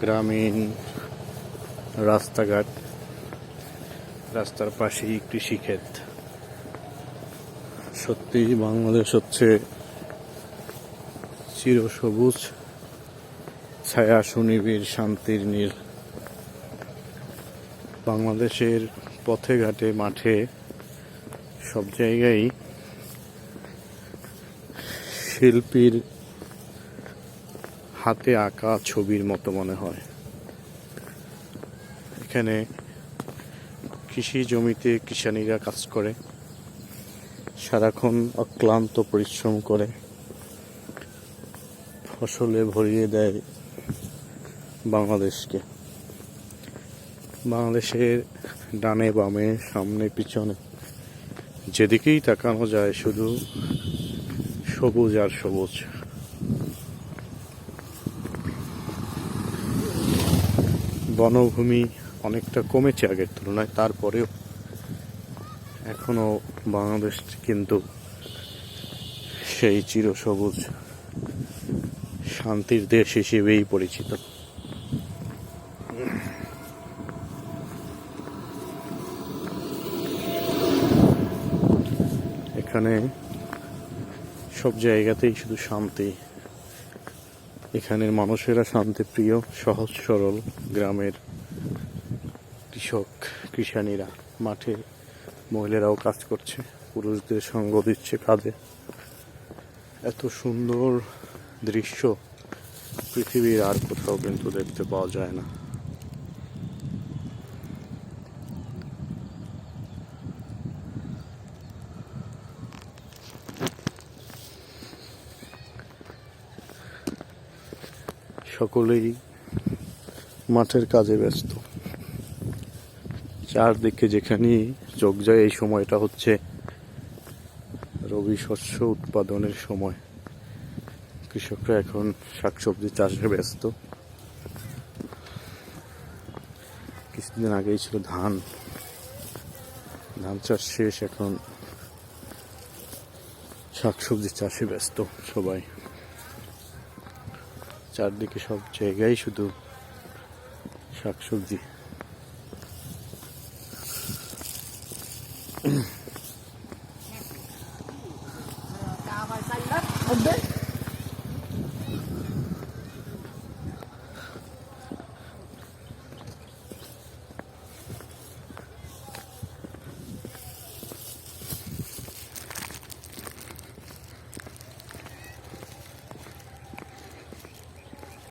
গ্রামীণ রাস্তাঘাট, রাস্তার পাশেই কৃষিক্ষেত। সত্যি বাংলাদেশ হচ্ছে চিরসবুজ, ছায়া সুনিবিড়, শান্তির নীল। বাংলাদেশের পথে ঘাটে মাঠে সব জায়গায় শিল্পীর হাতে আঁকা ছবির মতো মনে হয়। এখানে কৃষি জমিতে কিষানীরা কাজ করে। সারাক্ষণ অক্লান্ত পরিশ্রম করে। ফসলে ভরিয়ে দেয় বাংলাদেশকে। বাংলাদেশের ডানে বামে, সামনে পিছনে যেদিকেই তাকানো যায় শুধু সবুজ আর সবুজ। বনভূমি অনেকটা কমেছে আগের তুলনায়, তারপরেও এখনও বাংলাদেশ কিন্তু সেই চিরসবুজ শান্তির দেশ হিসেবেই পরিচিত। এখানে সব জায়গাতেই শুধু শান্তি এখানের মানুষেরা শান্তিপ্রিয়, সহজ, সরল গ্রামের কৃষক, কৃষানীরা। মাঠে মহিলারাও কাজ করছে, পুরুষদের সঙ্গ দিচ্ছে কাজে। এত সুন্দর দৃশ্য পৃথিবীর আর কোথাও কিন্তু দেখতে পাওয়া যায় না। সকলেই মাঠের কাজে ব্যস্ত। চারদিকে যেখানেই চোখ যায়, এই সময়টা হচ্ছে রবি শস্য উৎপাদনের সময়। কৃষকরা এখন শাকসবজি চাষে ব্যস্ত। কিছুদিন আগেই ছিল ধান। ধান চাষ শেষ, এখন শাকসবজি চাষে ব্যস্ত সবাই। চারদিকে সব জায়গায় শুধু শাকসবজি। সবজি